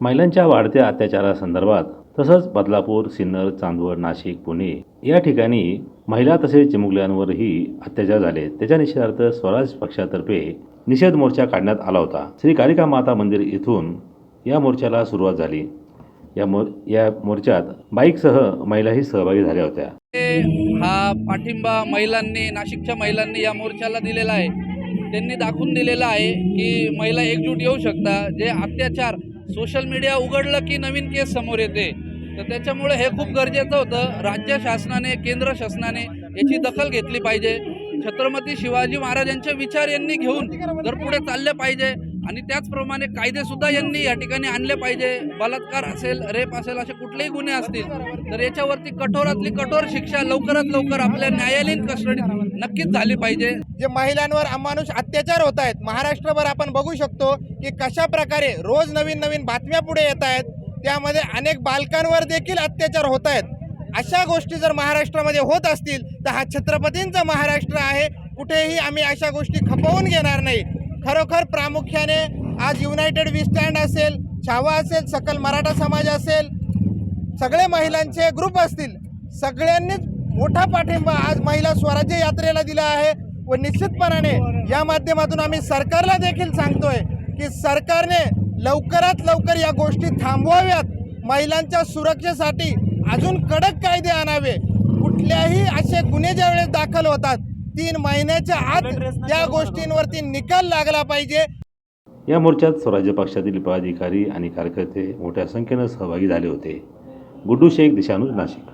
महिलांच्या वाढत्या अत्याचारासंदर्भात तसंच बदलापूर सिन्नर चांदवड नाशिक पुणे या ठिकाणी महिला तसेच चिमुकल्यांवरही अत्याचार झाले. त्याच्या निषेधार्थ स्वराज पक्षातर्फे निषेध मोर्चा काढण्यात आला होता. श्री कालिका माता मंदिर येथून या मोर्चाला सुरुवात झाली. या मोर या मोर्चात बाईकसह महिलाही सहभागी झाल्या होत्या. हा पाठिंबा महिलांनी नाशिकच्या महिलांनी या मोर्चाला दिलेला आहे. त्यांनी दाखवून दिलेला आहे की महिला एकजूट येऊ शकता. जे अत्याचार सोशल मीडिया उघडलं की नवीन केस समोर येते. तर त्याच्यामुळे हे खूप गरजेचं होतं. राज्य शासनाने केंद्र शासनाने याची दखल घेतली पाहिजे. छत्रपती शिवाजी महाराजांचे विचार यांनी घेऊन जर पुढे चालले पाहिजे आणि त्याचप्रमाणे कायदे सुद्धा यांनी या ठिकाणी आणले पाहिजे. बलात्कार असेल रेप असेल असे कुठलेही गुन्हे असतील तर याच्यावरती कठोरातली कठोर शिक्षा लवकरात लवकर आपल्या न्यायालयीन कस्टडीत नक्कीच झाली पाहिजे. जे महिलांवर अमानुष अत्याचार होत आहेत महाराष्ट्रभर आपण बघू शकतो की कशा प्रकारे रोज नवीन नवीन बातम्या पुढे येत आहेत त्यामध्ये अनेक बालकांवर देखील अत्याचार होत आहेत. अशा गोष्टी जर महाराष्ट्रामध्ये होत असतील तर हा छत्रपतींचा महाराष्ट्र आहे. कुठेही आम्ही अशा गोष्टी खपवून घेणार नाही. खरोखर प्रामुख्याने आज युनायटेड वी स्टँड असेल छावा असेल सकल मराठा समाज असेल सगळे महिलांचे ग्रुप असतील सगळ्यांनीच मोठा पाठिंबा आज महिला स्वराज्य यात्रेला दिला आहे व निश्चितपणाने या माध्यमातून आम्ही सरकारला देखील सांगतोय की सरकारने लवकरात लवकर या गोष्टी थांबवाव्यात. महिलांच्या सुरक्षेसाठी अजून कडक कायदे आणावे. कुठल्याही असे गुन्हे ज्यावेळेस दाखल होतात तीन महिन्याच्या आत त्या गोष्टींवरती निकाल लागला पाहिजे. या मोर्चात स्वराज्य पक्षातील पदाधिकारी आणि कार्यकर्ते मोठ्या संख्येनं सहभागी झाले होते. गुड्डू शेख दिशानूज नाशिक.